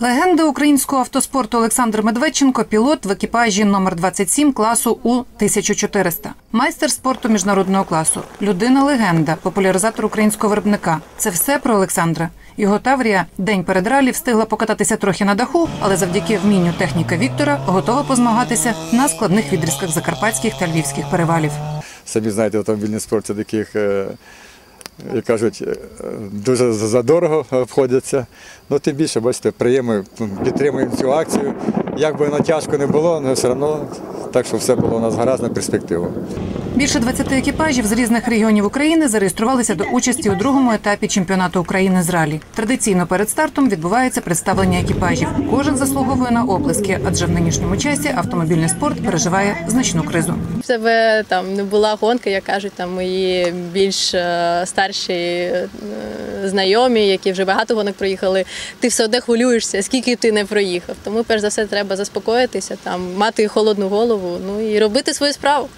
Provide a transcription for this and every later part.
Легенда українського автоспорту Олександр Медведченко пілот в екіпажі номер 27 класу У 1400 майстер спорту міжнародного класу, людина легенда, популяризатор українського виробника. Це все про Олександра. Його Таврія день перед ралі встигла покататися трохи на даху, але завдяки вмінню техніка Віктора готова позмагатися на складних відрізках закарпатських та львівських перевалів. Самі знаєте, автомобільний спорт це таких, е, як кажуть, е, дуже задорого обходяться. Ну, тим більше, бачите, приємно підтримуємо цю акцію. Як би воно тяжко не було, але все одно так, що все було у нас гаразд на перспективу. Більше 20 екіпажів з різних регіонів України зареєструвалися до участі у другому етапі чемпіонату України з ралі. Традиційно перед стартом відбувається представлення екіпажів. Кожен заслуговує на оплески, адже в нинішньому часі автомобільний спорт переживає значну кризу. В тебе там не була гонка, як кажуть там мої більш е, старші е, знайомі, які вже багато гонок проїхали. Ти все одно хвилюєшся, скільки ти не проїхав. Тому перш за все треба заспокоїтися, там мати холодну голову, ну і робити свою справу.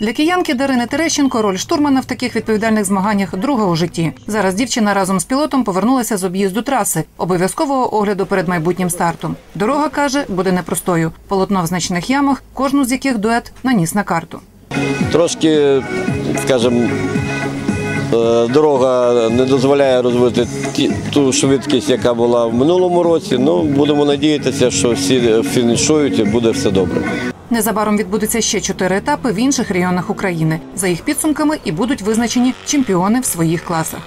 Для киянки Дарини Терещенко роль штурмана в таких відповідальних змаганнях друга у житті. Зараз дівчина разом з пілотом повернулася з об'їзду траси, обов'язкового огляду перед майбутнім стартом. Дорога каже, буде непростою. Полотно в значних ямах, кожну з яких дует наніс на карту. Трошки, скажімо, е, дорога не дозволяє розвити ті- ту швидкість, яка була в минулому році. Ну, будемо надіятися, що всі фінішують і буде все добре. Незабаром відбудуться ще чотири етапи в інших регіонах України. За їх підсумками і будуть визначені чемпіони в своїх класах.